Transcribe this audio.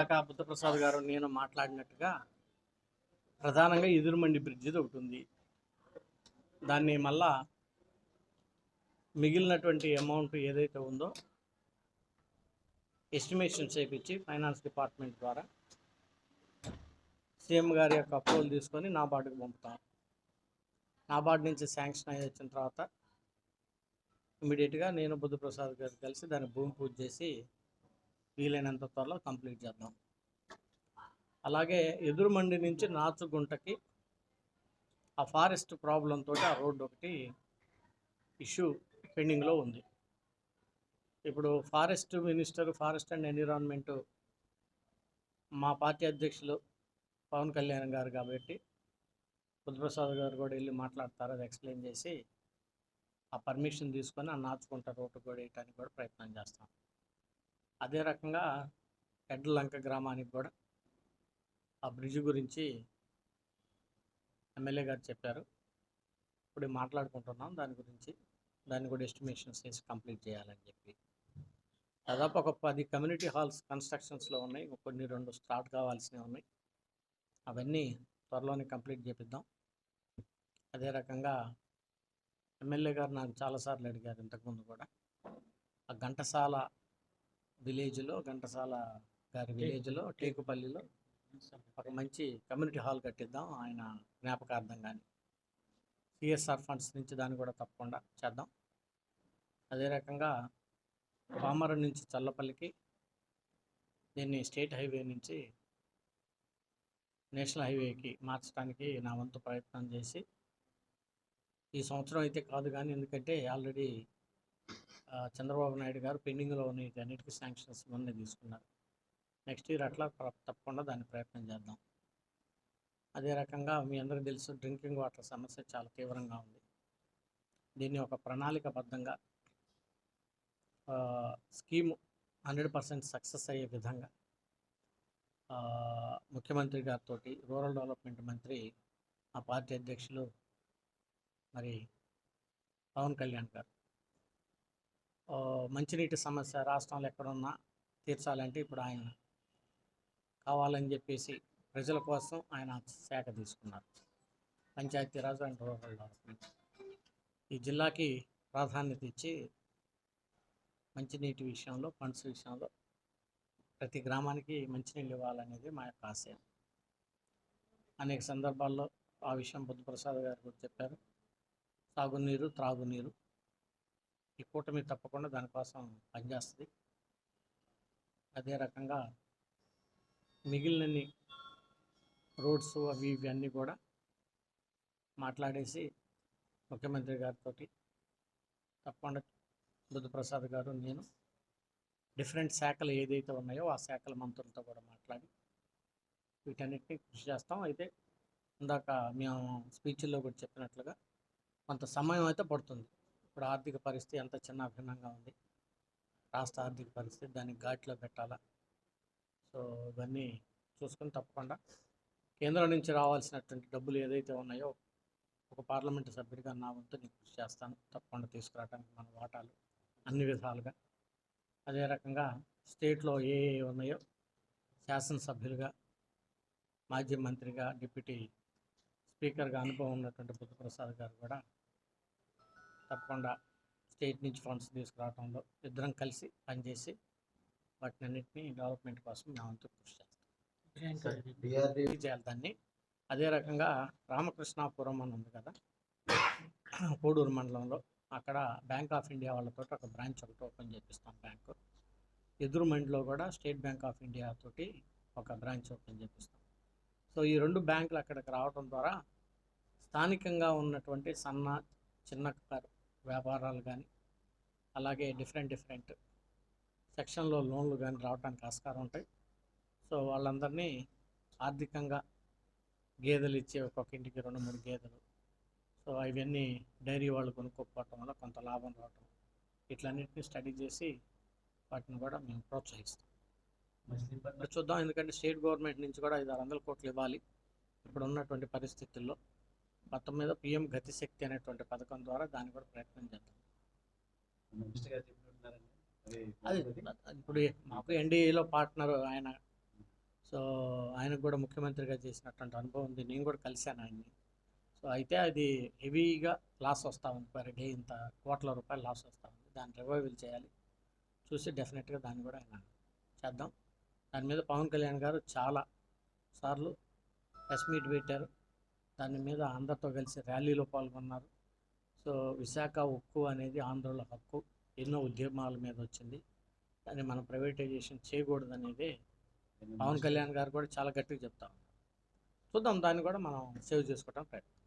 ఇందాక బుద్ధప్రసాద్ గారు నేను మాట్లాడినట్టుగా ప్రధానంగా ఎదురుమండి బ్రిడ్జిది ఒకటి ఉంది. దాన్ని మళ్ళా మిగిలినటువంటి అమౌంట్ ఏదైతే ఉందో ఎస్టిమేషన్ చేపించి ఫైనాన్స్ డిపార్ట్మెంట్ ద్వారా సీఎం గారి యొక్క అప్రూవల్ తీసుకొని నాబార్డుకి పంపుతాం. నాబార్డు నుంచి శాంక్షన్ అయ్యి వచ్చిన తర్వాత ఇమీడియట్గా నేను బుద్ధప్రసాద్ గారు కలిసి దాన్ని భూమి పూజ చేసి వీలైనంత త్వరలో కంప్లీట్ చేద్దాం. అలాగే ఎదురుమండి నుంచి నాచుగుంటకి ఆ ఫారెస్ట్ ప్రాబ్లంతో తోటి ఆ రోడ్డు ఒకటి ఇష్యూ పెండింగ్లో ఉంది. ఇప్పుడు forest minister forest and environment మా పార్టీ అధ్యక్షులు పవన్ కళ్యాణ్ గారు కాబట్టి బుద్ధప్రసాద్ గారు కూడా వెళ్ళి మాట్లాడతారు అది ఎక్స్ప్లెయిన్ చేసి ఆ పర్మిషన్ తీసుకొని ఆ నాచుకుంటా రోడ్డు కూడా వేయడానికి కూడా ప్రయత్నం చేస్తాం. అదే రకంగా ఎడ్లంక గ్రామానికి కూడా ఆ బ్రిడ్జ్ గురించి ఎమ్మెల్యే గారు చెప్పారు. ఇప్పుడు మాట్లాడుకుంటున్నాం. దాని గురించి దాన్ని కూడా ఎస్టిమేషన్స్ చేసి కంప్లీట్ చేయాలని చెప్పి. దాదాపు ఒక పది కమ్యూనిటీ హాల్స్ కన్స్ట్రక్షన్స్లో ఉన్నాయి. కొన్ని రెండు స్టార్ట్ కావాల్సినవి ఉన్నాయి. అవన్నీ త్వరలోనే కంప్లీట్ చేపిద్దాం. అదే రకంగా ఎమ్మెల్యే గారు నాకు చాలాసార్లు అడిగారు ఇంతకుముందు కూడా. ఆ ఘంటసాల విలేజ్లో ఘంటసాల గారి విలేజ్లో టేకుపల్లిలో ఒక మంచి కమ్యూనిటీ హాల్ కట్టిద్దాం ఆయన జ్ఞాపకార్థంగాని. సిఎస్ఆర్ ఫండ్స్ నుంచి దాన్ని కూడా తప్పకుండా చేద్దాం. అదే రకంగా పామరం నుంచి చల్లపల్లికి దీన్ని స్టేట్ హైవే నుంచి నేషనల్ హైవేకి మార్చడానికి నా వంతు ప్రయత్నం చేసి ఈ సంవత్సరం అయితే కాదు కానీ ఎందుకంటే ఆల్రెడీ చంద్రబాబు నాయుడు గారు పెండింగ్లో ఉన్న అన్నిటికీ శాంక్షన్స్ ముందే తీసుకున్నారు. నెక్స్ట్ ఇయర్ అట్లా తప్పకుండా దాన్ని ప్రయత్నం చేద్దాం. అదే రకంగా మీ అందరికీ తెలుసు డ్రింకింగ్ వాటర్ సమస్య చాలా తీవ్రంగా ఉంది. దీన్ని ఒక ప్రణాళికబద్ధంగా స్కీమ్ హండ్రెడ్ పర్సెంట్ సక్సెస్ అయ్యే విధంగా ముఖ్యమంత్రి గారితో రూరల్ డెవలప్మెంట్ మంత్రి ఆ పార్టీ అధ్యక్షులు మరి పవన్ కళ్యాణ్ గారు మంచినీటి సమస్య రాష్ట్రంలో ఎక్కడున్నా తీర్చాలంటే ఇప్పుడు ఆయన కావాలని చెప్పేసి ప్రజల కోసం ఆయన శాఖ తీసుకున్నారు. పంచాయతీరాజ్ అండ్ రూరల్ డెవలప్మెంట్ ఈ జిల్లాకి ప్రాధాన్యత ఇచ్చి మంచినీటి విషయంలో ఫండ్స్ విషయంలో ప్రతి గ్రామానికి మంచినీళ్ళు ఇవ్వాలనేది మా యొక్క ఆశయం. అనేక సందర్భాల్లో ఆ విషయం బుద్ధప్రసాద్ గారు కూడా చెప్పారు. సాగునీరు త్రాగునీరు ఈ కూటమి తప్పకుండా దానికోసం పనిచేస్తుంది. అదే రకంగా మిగిలినన్ని రోడ్స్ అవి ఇవి అన్నీ కూడా మాట్లాడేసి ముఖ్యమంత్రి గారితో తప్పకుండా బుద్ధప్రసాద్ గారు నేను డిఫరెంట్ శాఖలు ఏదైతే ఉన్నాయో ఆ శాఖల మంత్రులతో కూడా మాట్లాడి వీటన్నిటిని కృషి చేస్తాం. అయితే ఇందాక మేము స్పీచ్లో కూడా చెప్పినట్లుగా కొంత సమయం అయితే పడుతుంది. ఇప్పుడు ఆర్థిక పరిస్థితి ఎంత చిన్న భిన్నంగా ఉంది? రాష్ట్ర ఆర్థిక పరిస్థితి దాన్ని ఘాట్లో పెట్టాలా? సో ఇవన్నీ చూసుకొని తప్పకుండా కేంద్రం నుంచి రావాల్సినటువంటి డబ్బులు ఏదైతే ఉన్నాయో ఒక పార్లమెంటు సభ్యుడిగా నా వంతు నేను కృషి చేస్తాను. తప్పకుండా తీసుకురావడానికి మన వాటాలు అన్ని విధాలుగా. అదే రకంగా స్టేట్లో ఏ ఏ ఉన్నాయో శాసనసభ్యులుగా మాజీ మంత్రిగా డిప్యూటీ స్పీకర్గా అనుభవం ఉన్నటువంటి బుద్ధప్రసాద్ గారు కూడా తప్పకుండా స్టేట్ నుంచి ఫండ్స్ తీసుకురావడంలో ఇద్దరం కలిసి పనిచేసి వాటిని అన్నింటినీ డెవలప్మెంట్ కోసం నా వంతు కృషి చేస్తాం. చేయాలి దాన్ని. అదే రకంగా రామకృష్ణాపురం అని ఉంది కదా కోడూరు మండలంలో అక్కడ బ్యాంక్ ఆఫ్ ఇండియా వాళ్ళతో ఒక బ్రాంచ్ ఒకటి ఓపెన్ చేపిస్తాం బ్యాంకు. ఎదురు మండిలో కూడా స్టేట్ బ్యాంక్ ఆఫ్ ఇండియా తోటి ఒక బ్రాంచ్ ఓపెన్ చేపిస్తాం. సో ఈ రెండు బ్యాంకులు అక్కడికి రావడం ద్వారా స్థానికంగా ఉన్నటువంటి సన్న చిన్నకారు వ్యాపారాలు కానీ అలాగే డిఫరెంట్ డిఫరెంట్ సెక్షన్లో లోన్లు కానీ రావడానికి ఆస్కారం ఉంటాయి. సో వాళ్ళందరినీ ఆర్థికంగా గేదెలు ఇచ్చే ఒక్కొక్క ఇంటికి రెండు మూడు గేదెలు. సో ఇవన్నీ డైరీ వాళ్ళు కొనుక్కోకపోవటం వల్ల కొంత లాభం రావటం. ఇట్లన్నింటినీ స్టడీ చేసి వాటిని కూడా మేము ప్రోత్సహిస్తాం. చూద్దాం. ఎందుకంటే స్టేట్ గవర్నమెంట్ నుంచి కూడా ఐదు ఆరు వందల కోట్లు ఇవ్వాలి. ఇప్పుడు ఉన్నటువంటి పరిస్థితుల్లో మొత్తం మీద పిఎం గతిశక్తి అనేటువంటి పథకం ద్వారా దాన్ని కూడా ప్రయత్నం చేద్దాం. అది ఇప్పుడు మాకు ఎన్డీఏలో పార్ట్నర్ ఆయన. సో ఆయనకు కూడా ముఖ్యమంత్రిగా చేసినటువంటి అనుభవం ఉంది. నేను కూడా కలిశాను ఆయన్ని. సో అయితే అది హెవీగా లాస్ వస్తూ ఉంది. పర్ డే ఇంత కోట్ల రూపాయలు లాస్ వస్తూ ఉంది. దాన్ని రివైవల్ చేయాలి. చూసి డెఫినెట్గా దాన్ని కూడా ఆయన చేద్దాం. దాని మీద పవన్ కళ్యాణ్ గారు చాలా సార్లు ప్రెస్ మీట్ పెట్టారు. దాని మీద అందరితో కలిసి ర్యాలీలో పాల్గొన్నారు. సో విశాఖ ఉక్కు అనేది ఆంధ్రలో హక్కు. ఎన్నో ఉద్యమాల మీద వచ్చింది. దాన్ని మనం ప్రైవేటైజేషన్ చేయకూడదు అనేది పవన్ కళ్యాణ్ గారు కూడా చాలా గట్టిగా చెప్తా ఉన్నారు. చూద్దాం దాన్ని కూడా మనం సేవ్ చేసుకోవడం ప్రయత్నం